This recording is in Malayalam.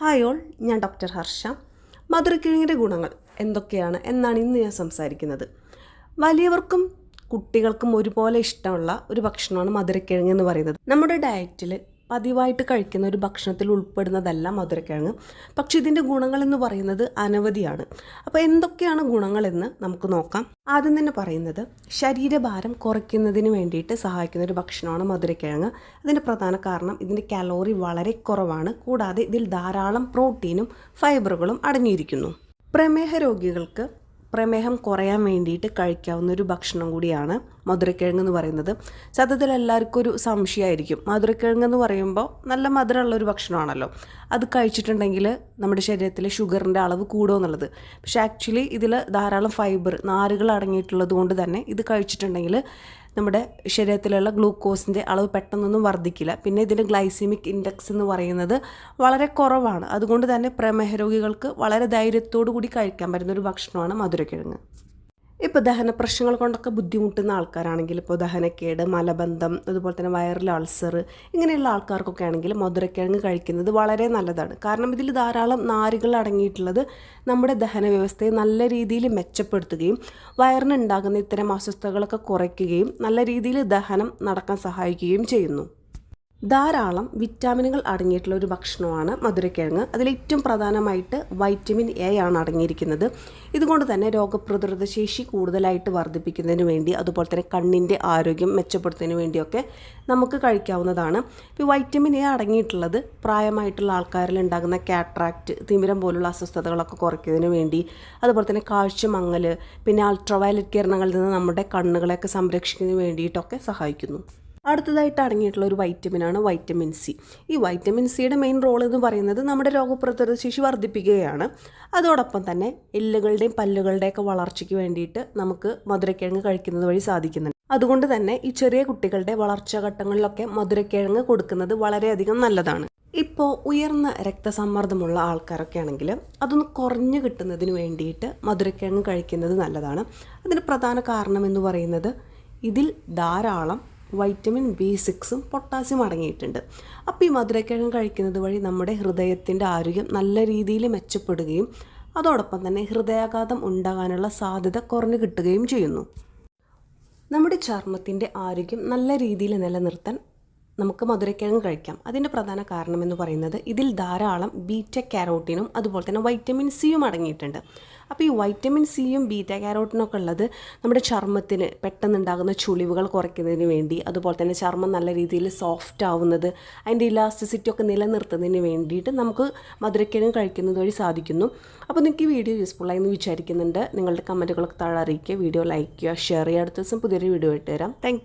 ഹായ് ഓൾ ഞാൻ ഡോക്ടർ ഹർഷ. മധുരക്കിഴങ്ങിന്റെ ഗുണങ്ങൾ എന്തൊക്കെയാണ് എന്നാണ് ഇന്ന് ഞാൻ സംസാരിക്കുന്നത്. വലിയവർക്കും കുട്ടികൾക്കും ഒരുപോലെ ഇഷ്ടമുള്ള ഒരു ഭക്ഷണമാണ് മധുരക്കിഴങ്ങ് എന്ന് പറയുന്നത്. നമ്മുടെ ഡയറ്റിൽ പതിവായിട്ട് കഴിക്കുന്ന ഒരു ഭക്ഷണത്തിൽ ഉൾപ്പെടുന്നതല്ല മധുരക്കിഴങ്ങ്. പക്ഷേ ഇതിന്റെ ഗുണങ്ങൾ എന്ന് പറയുന്നത് അനവധിയാണ്. അപ്പോൾ എന്തൊക്കെയാണ് ഗുണങ്ങളെന്ന് നമുക്ക് നോക്കാം. ആദ്യം തന്നെ പറയുന്നത് ശരീരഭാരം കുറയ്ക്കുന്നതിന് വേണ്ടിയിട്ട് സഹായിക്കുന്ന ഒരു ഭക്ഷണമാണ് മധുരക്കിഴങ്ങ്. അതിന്റെ പ്രധാന കാരണം ഇതിന്റെ കാലോറി വളരെ കുറവാണ്. കൂടാതെ ഇതിൽ ധാരാളം പ്രോട്ടീനും ഫൈബറുകളും അടങ്ങിയിരിക്കുന്നു. പ്രമേഹ രോഗികൾക്ക് പ്രമേഹം കുറയാൻ വേണ്ടിയിട്ട് കഴിക്കാവുന്ന ഒരു ഭക്ഷണം കൂടിയാണ് മധുരക്കിഴങ്ങ് എന്ന് പറയുന്നത്. സത്യത്തിൽ എല്ലാവർക്കും ഒരു സംശയമായിരിക്കും. മധുരക്കിഴങ്ങ് എന്ന് പറയുമ്പോൾ നല്ല മധുരമുള്ള ഒരു ഭക്ഷണമാണല്ലോ. അത് കഴിച്ചിട്ടുണ്ടെങ്കിൽ നമ്മുടെ ശരീരത്തിലെ ഷുഗറിന്റെ അളവ് കൂടുമെന്നുള്ളത് പക്ഷേ ആക്ച്വലി ഇതിൽ ധാരാളം ഫൈബർ നാരുകൾ അടങ്ങിയിട്ടുള്ളത് കൊണ്ട് തന്നെ ഇത് കഴിച്ചിട്ടുണ്ടെങ്കിൽ നമ്മുടെ ശരീരത്തിലുള്ള ഗ്ലൂക്കോസിന്റെ അളവ് പെട്ടെന്നൊന്നും വർദ്ധിക്കില്ല. പിന്നെ ഇതിന്റെ ഗ്ലൈസിമിക് ഇൻഡെക്സ് എന്ന് പറയുന്നത് വളരെ കുറവാണ്. അതുകൊണ്ട് തന്നെ പ്രമേഹ രോഗികൾക്ക് വളരെ ധൈര്യത്തോടു കൂടി കഴിക്കാൻ പറ്റുന്ന ഒരു ഭക്ഷണമാണ് മധുരക്കിഴങ്ങ്. ഇപ്പോൾ ദഹന പ്രശ്നങ്ങൾ കൊണ്ടൊക്കെ ബുദ്ധിമുട്ടുന്ന ആൾക്കാരാണെങ്കിൽ ഇപ്പോൾ ദഹനക്കേട് മലബന്ധം അതുപോലെ തന്നെ വയറിൽ അൾസർ ഇങ്ങനെയുള്ള ആൾക്കാർക്കൊക്കെ ആണെങ്കിൽ മധുരക്കിഴങ്ങ് കഴിക്കുന്നത് വളരെ നല്ലതാണ്. കാരണം ഇതിൽ ധാരാളം നാരുകൾ അടങ്ങിയിട്ടുള്ളത് നമ്മുടെ ദഹന വ്യവസ്ഥയെ നല്ല രീതിയിൽ മെച്ചപ്പെടുത്തുകയും വയറിനുണ്ടാകുന്ന ഇത്തരം അസ്വസ്ഥതകളൊക്കെ കുറയ്ക്കുകയും നല്ല രീതിയിൽ ദഹനം നടക്കാൻ സഹായിക്കുകയും ചെയ്യുന്നു. ധാരാളം വിറ്റാമിനുകൾ അടങ്ങിയിട്ടുള്ള ഒരു ഭക്ഷണമാണ് മധുരക്കിഴങ്ങ്. അതിലേറ്റവും പ്രധാനമായിട്ട് വൈറ്റമിൻ എ ആണ് അടങ്ങിയിരിക്കുന്നത്. ഇതുകൊണ്ട് തന്നെ രോഗപ്രതിരോധ ശേഷി കൂടുതലായിട്ട് വർദ്ധിപ്പിക്കുന്നതിന് വേണ്ടി അതുപോലെ തന്നെ കണ്ണിന്റെ ആരോഗ്യം മെച്ചപ്പെടുത്തുന്നതിന് വേണ്ടിയൊക്കെ നമുക്ക് കഴിക്കാവുന്നതാണ്. ഇപ്പോൾ വൈറ്റമിൻ എ അടങ്ങിയിട്ടുള്ളത് പ്രായമായിട്ടുള്ള ആൾക്കാരിൽ ഉണ്ടാകുന്ന കാട്രാക്റ്റ് തിമിരം പോലുള്ള അസ്വസ്ഥതകളൊക്കെ കുറയ്ക്കുന്നതിന് വേണ്ടി അതുപോലെ തന്നെ കാഴ്ച മങ്ങൽ പിന്നെ അൾട്രാവയലറ്റ് കിരണങ്ങളിൽ നിന്ന് നമ്മുടെ കണ്ണുകളെയൊക്കെ സംരക്ഷിക്കുന്നതിന് വേണ്ടിയിട്ടൊക്കെ സഹായിക്കുന്നു. അടുത്തതായിട്ട് അടങ്ങിയിട്ടുള്ള ഒരു വൈറ്റമിനാണ് വൈറ്റമിൻ സി. ഈ വൈറ്റമിൻ സിയുടെ മെയിൻ റോൾ എന്ന് പറയുന്നത് നമ്മുടെ രോഗപ്രതിരോധ ശേഷി വർദ്ധിപ്പിക്കുകയാണ്. അതോടൊപ്പം തന്നെ എല്ലുകളുടെയും പല്ലുകളുടെയൊക്കെ വളർച്ചയ്ക്ക് വേണ്ടിയിട്ട് നമുക്ക് മധുരക്കിഴങ്ങ് കഴിക്കുന്നത് വഴി സാധിക്കുന്നുണ്ട്. അതുകൊണ്ട് തന്നെ ഈ ചെറിയ കുട്ടികളുടെ വളർച്ചാ ഘട്ടങ്ങളിലൊക്കെ മധുരക്കിഴങ്ങ് കൊടുക്കുന്നത് വളരെയധികം നല്ലതാണ്. ഇപ്പോൾ ഉയർന്ന രക്തസമ്മർദ്ദമുള്ള ആൾക്കാരൊക്കെ ആണെങ്കിൽ അതൊന്ന് കുറഞ്ഞു കിട്ടുന്നതിന് വേണ്ടിയിട്ട് മധുരക്കിഴങ്ങ് കഴിക്കുന്നത് നല്ലതാണ്. അതിന് പ്രധാന കാരണം എന്ന് പറയുന്നത് ഇതിൽ ധാരാളം വൈറ്റമിൻ ബി സിക്സും പൊട്ടാസ്യം അടങ്ങിയിട്ടുണ്ട്. അപ്പോൾ ഈ മധുരക്കിഴങ്ങ് കഴിക്കുന്നത് വഴി നമ്മുടെ ഹൃദയത്തിന്റെ ആരോഗ്യം നല്ല രീതിയിൽ മെച്ചപ്പെടുകയും അതോടൊപ്പം തന്നെ ഹൃദയാഘാതം ഉണ്ടാകാനുള്ള സാധ്യത കുറഞ്ഞു കിട്ടുകയും ചെയ്യുന്നു. നമ്മുടെ ചർമ്മത്തിന്റെ ആരോഗ്യം നല്ല രീതിയിൽ നിലനിർത്താൻ നമുക്ക് മധുരക്കിഴങ്ങ് കഴിക്കാം. അതിന്റെ പ്രധാന കാരണം എന്ന് പറയുന്നത് ഇതിൽ ധാരാളം ബീറ്റ കാരോട്ടിനും അതുപോലെ തന്നെ വൈറ്റമിൻ സിയും അടങ്ങിയിട്ടുണ്ട്. അപ്പോൾ ഈ വൈറ്റമിൻ സിയും ബീറ്റ കാരോട്ടിനൊക്കെ ഉള്ളത് നമ്മുടെ ചർമ്മത്തിന് പെട്ടെന്നുണ്ടാകുന്ന ചുളിവുകൾ കുറയ്ക്കുന്നതിന് വേണ്ടി അതുപോലെ തന്നെ ചർമ്മം നല്ല രീതിയിൽ സോഫ്റ്റ് ആവുന്നത് അതിന്റെ ഇലാസ്റ്റിസിറ്റി ഒക്കെ നിലനിർത്തുന്നതിന് വേണ്ടിയിട്ട് നമുക്ക് മധുരക്കിഴങ്ങ് കഴിക്കുന്നത് വഴി സാധിക്കുന്നു. അപ്പോൾ നിങ്ങൾക്ക് ഈ വീഡിയോ യൂസ്ഫുള്ളായി എന്ന് വിചാരിക്കുന്നുണ്ട്. നിങ്ങളുടെ കമന്റുകളൊക്കെ താഴെ അറിയിക്കുക. വീഡിയോ ലൈക്ക് ചെയ്യുക ഷെയർ ചെയ്യുക. അടുത്ത ദിവസം പുതിയൊരു വീഡിയോ ആയിട്ട് വരാം. താങ്ക്